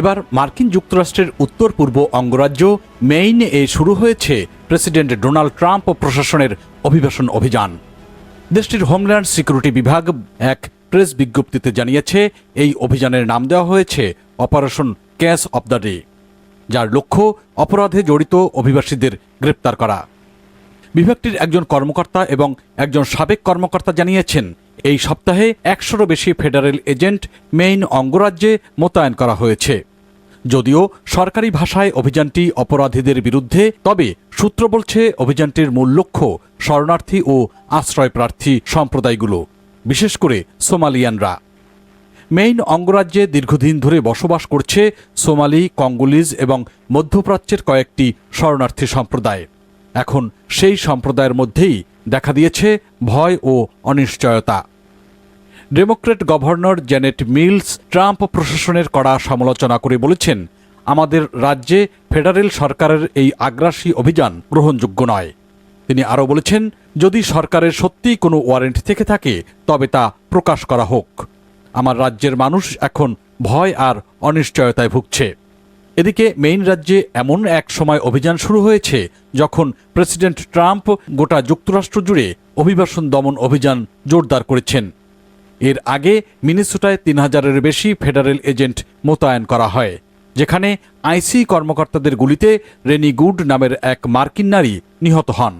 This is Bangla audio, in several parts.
এবার মার্কিন যুক্তরাষ্ট্রের উত্তর পূর্ব অঙ্গরাজ্য মেইন এ শুরু হয়েছে প্রেসিডেন্ট ডোনাল্ড ট্রাম্প ও প্রশাসনের অভিবাসন অভিযান। দেশটির হোমল্যান্ড সিকিউরিটি বিভাগ এক প্রেস বিজ্ঞপ্তিতে জানিয়েছে, এই অভিযানের নাম দেওয়া হয়েছে operation catch of the day, যার লক্ষ্য অপরাধে জড়িত অভিবাসীদের গ্রেপ্তার করা। বিভাগটির একজন কর্মকর্তা এবং একজন সাবেক কর্মকর্তা জানিয়েছেন এই সপ্তাহে একশোরও বেশি ফেডারেল এজেন্ট মেইন অঙ্গরাজ্যে মোতায়েন করা হয়েছে। যদিও সরকারি ভাষায় অভিযানটি অপরাধীদের বিরুদ্ধে, তবে সূত্র বলছে অভিযানটির মূল লক্ষ্য শরণার্থী ও আশ্রয় প্রার্থী সম্প্রদায়গুলো, বিশেষ করে সোমালিয়ানরা। মেইন অঙ্গরাজ্যে দীর্ঘদিন ধরে বসবাস করছে সোমালি, কঙ্গোলিজ এবং মধ্যপ্রাচ্যের কয়েকটি শরণার্থী সম্প্রদায়। এখন সেই সম্প্রদায়ের মধ্যেই দেখা দিয়েছে ভয় ও অনিশ্চয়তা। Democrat governor Janet Mills Trump প্রশাসনের কড়া সমালোচনা করে বলেছেন, আমাদের রাজ্যে ফেডারেল সরকারের এই আগ্রাসী অভিযান গ্রহণযোগ্য নয়। তিনি আরও বলেছেন, যদি সরকারের সত্যিই কোনো ওয়ারেন্ট থেকে থাকে, তবে তা প্রকাশ করা হোক। আমার রাজ্যের মানুষ এখন ভয় আর অনিশ্চয়তায় ভুগছে। এদিকে মেইন রাজ্যে এমন এক সময় অভিযান শুরু হয়েছে যখন প্রেসিডেন্ট ট্রাম্প গোটা যুক্তরাষ্ট্র জুড়ে অভিবাসন দমন অভিযান জোরদার করেছেন। এর আগে মিনিসোটায় তিন হাজারের বেশি ফেডারেল এজেন্ট মোতায়েন করা হয়, যেখানে আইসি কর্মকর্তাদের গুলিতে রেনি গুড নামের এক মার্কিন নারী নিহত হন।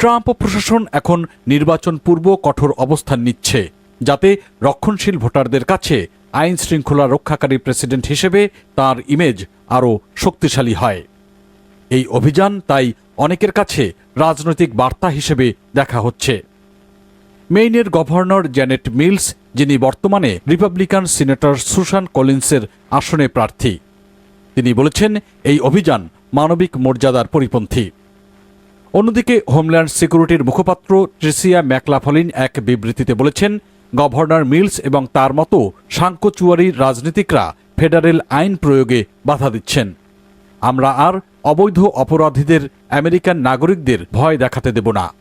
ট্রাম্প প্রশাসন এখন নির্বাচন পূর্ব কঠোর অবস্থান নিচ্ছে, যাতে রক্ষণশীল ভোটারদের কাছে আইন শৃঙ্খলা রক্ষাকারী প্রেসিডেন্ট হিসেবে তার ইমেজ আরও শক্তিশালী হয়। এই অভিযান তাই অনেকের কাছে রাজনৈতিক বার্তা হিসেবে দেখা হচ্ছে। মেইনের গভর্নর জ্যানেট মিলস, যিনি বর্তমানে রিপাবলিকান সিনেটর সুশান কলিন্সের আসনে প্রার্থী, তিনি বলেছেন, এই অভিযান মানবিক মর্যাদার পরিপন্থী। অন্যদিকে হোমল্যান্ড সিকিউরিটির মুখপাত্র ট্রিসিয়া ম্যাকলাফলিন এক বিবৃতিতে বলেছেন গভর্নর মিলস এবং তার মতো সাংকচুয়ারি রাজনীতিকরা ফেডারেল আইন প্রয়োগে বাধা দিচ্ছেন। আমরা আর অবৈধ অপরাধীদের আমেরিকান নাগরিকদের ভয় দেখাতে দেব না।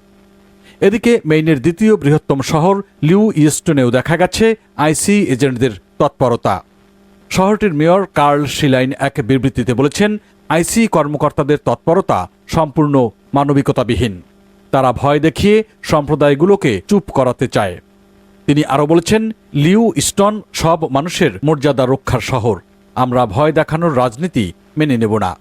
এদিকে মেইনের দ্বিতীয় বৃহত্তম শহর লিউ ইস্টনেও দেখা গেছে আইসি এজেন্টদের তৎপরতা। শহরটির মেয়র কার্ল শিলাইন এক বিবৃতিতে বলেছেন, আইসি কর্মকর্তাদের তৎপরতা সম্পূর্ণ মানবিকতাবিহীন। তারা ভয় দেখিয়ে সম্প্রদায়গুলোকে চুপ করাতে চায়। তিনি আরও বলেছেন, লিউ ইস্টন সব মানুষের মর্যাদা রক্ষার শহর। আমরা ভয় দেখানোর রাজনীতি মেনে নেব না।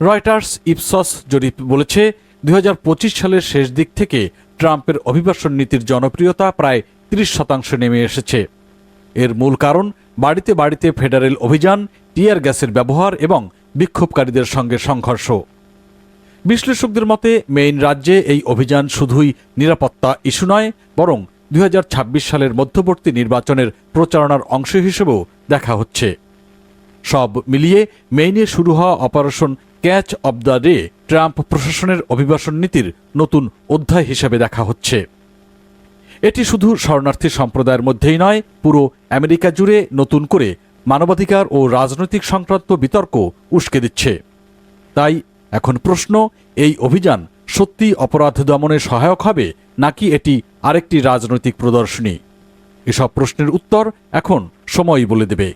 রয়টার্স ইপসস জরিপ বলেছে দু হাজার পঁচিশ সালের শেষ দিক থেকে ট্রাম্পের অভিবাসন নীতির জনপ্রিয়তা প্রায় ত্রিশ শতাংশ নেমে এসেছে। এর মূল কারণ, বাড়িতে বাড়িতে ফেডারেল অভিযান, টিয়ার গ্যাসের ব্যবহার এবং বিক্ষোভকারীদের সঙ্গে সংঘর্ষ। বিশ্লেষকদের মতে, মেইন রাজ্যে এই অভিযান শুধুই নিরাপত্তা ইস্যু নয়, বরং দু হাজার ছাব্বিশ সালের মধ্যবর্তী নির্বাচনের প্রচারণার অংশ হিসেবেও দেখা হচ্ছে। সব মিলিয়ে মেইনে শুরু হওয়া operation catch of the day Trump প্রশাসনের অভিবাসন নীতির নতুন অধ্যায় হিসেবে দেখা হচ্ছে। এটি শুধু শরণার্থী সম্প্রদায়ের মধ্যেই নয়, পুরো আমেরিকা জুড়ে নতুন করে মানবাধিকার ও রাজনৈতিক সংক্রান্ত বিতর্ক উস্কে দিচ্ছে। তাই এখন প্রশ্ন, এই অভিযান সত্যি অপরাধ দমনে সহায়ক হবে নাকি এটি আরেকটি রাজনৈতিক প্রদর্শনী? এসব প্রশ্নের উত্তর এখন সময়ই বলে দেবে।